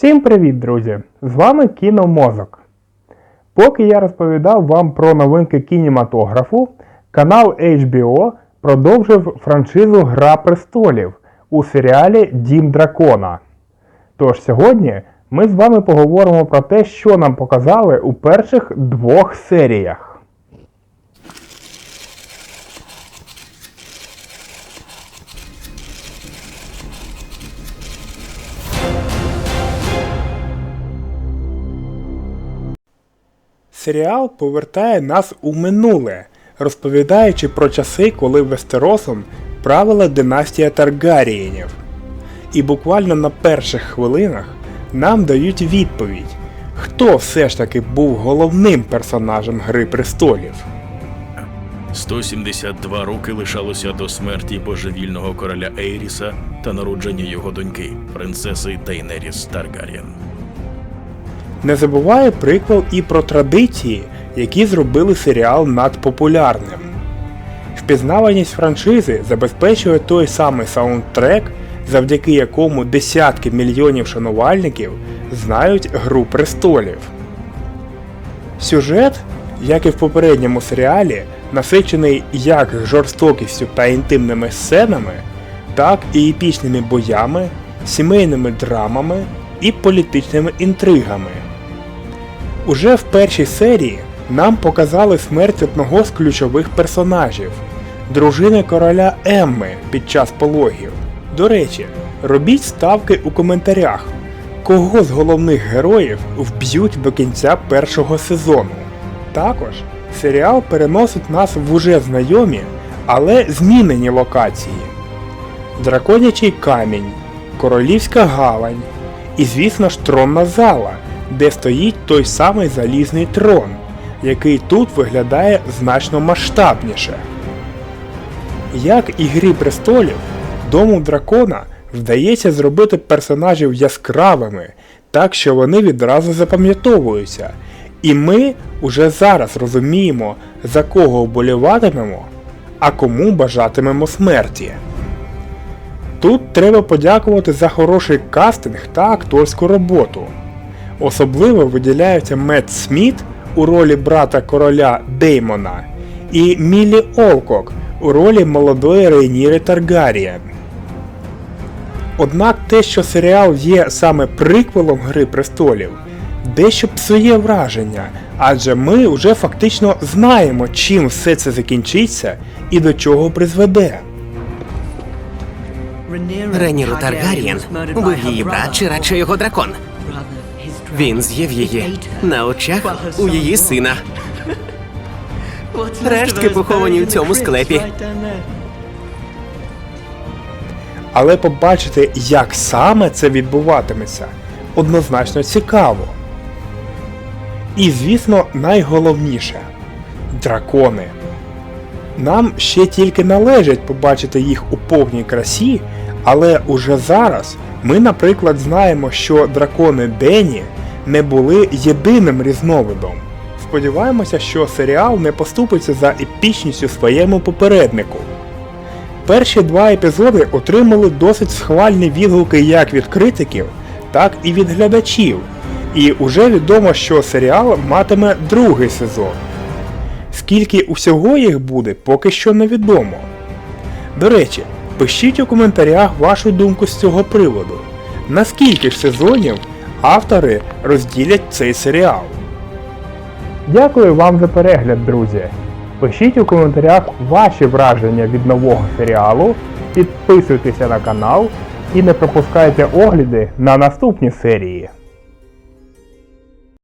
Всім привіт, друзі! З вами Кіномозок. Поки я розповідав вам про новинки кінематографу, канал HBO продовжив франшизу Гра престолів у серіалі Дім Дракона. Тож сьогодні ми з вами поговоримо про те, що нам показали у перших двох серіях. Серіал повертає нас у минуле, розповідаючи про часи, коли Вестеросом правила династія Таргарієнів. І буквально на перших хвилинах нам дають відповідь, хто все ж таки був головним персонажем Гри престолів. 172 роки лишалося до смерті божевільного короля Ейріса та народження його доньки, принцеси Дейнеріс Таргарєн. Не забуває приквел і про традиції, які зробили серіал надпопулярним. Впізнаваність франшизи забезпечує той самий саундтрек, завдяки якому десятки мільйонів шанувальників знають Гру престолів. Сюжет, як і в попередньому серіалі, насичений як жорстокістю та інтимними сценами, так і епічними боями, сімейними драмами і політичними інтригами. Уже в першій серії нам показали смерть одного з ключових персонажів дружини короля Емми під час пологів. До речі, робіть ставки у коментарях, кого з головних героїв вб'ють до кінця першого сезону. Також серіал переносить нас в уже знайомі, але змінені локації. Драконячий камінь, Королівська гавань і, звісно ж, тронна зала, де стоїть той самий залізний трон, який тут виглядає значно масштабніше. Як і Грі престолів, Дому дракона вдається зробити персонажів яскравими, так що вони відразу запам'ятовуються, і ми уже зараз розуміємо, за кого вболіватимемо, а кому бажатимемо смерті. Тут треба подякувати за хороший кастинг та акторську роботу. Особливо виділяються Мет Сміт у ролі брата короля Деймона і Міллі Олкок у ролі молодої Рейніри Таргарієн. Однак те, що серіал є саме приквелом Гри престолів, дещо псує враження, адже ми вже фактично знаємо, чим все це закінчиться і до чого призведе. Реніру Таргарієн убив її брат чи радше його дракон. Він з'їв її на очах у її сина. Рештки поховані в цьому склепі. Але побачити, як саме це відбуватиметься, однозначно цікаво. І, звісно, найголовніше дракони. Нам ще тільки належить побачити їх у повній красі, але уже зараз ми, наприклад, знаємо, що дракони Дені не були єдиним різновидом. Сподіваємося, що серіал не поступиться за епічністю своєму попереднику. Перші два епізоди отримали досить схвальні відгуки як від критиків, так і від глядачів. І уже відомо, що серіал матиме другий сезон. Скільки усього їх буде, поки що невідомо. До речі, пишіть у коментарях вашу думку з цього приводу. Наскільки ж сезонів автори розділять цей серіал? Дякую вам за перегляд, друзі. Пишіть у коментарях ваші враження від нового серіалу, підписуйтеся на канал і не пропускайте огляди на наступні серії.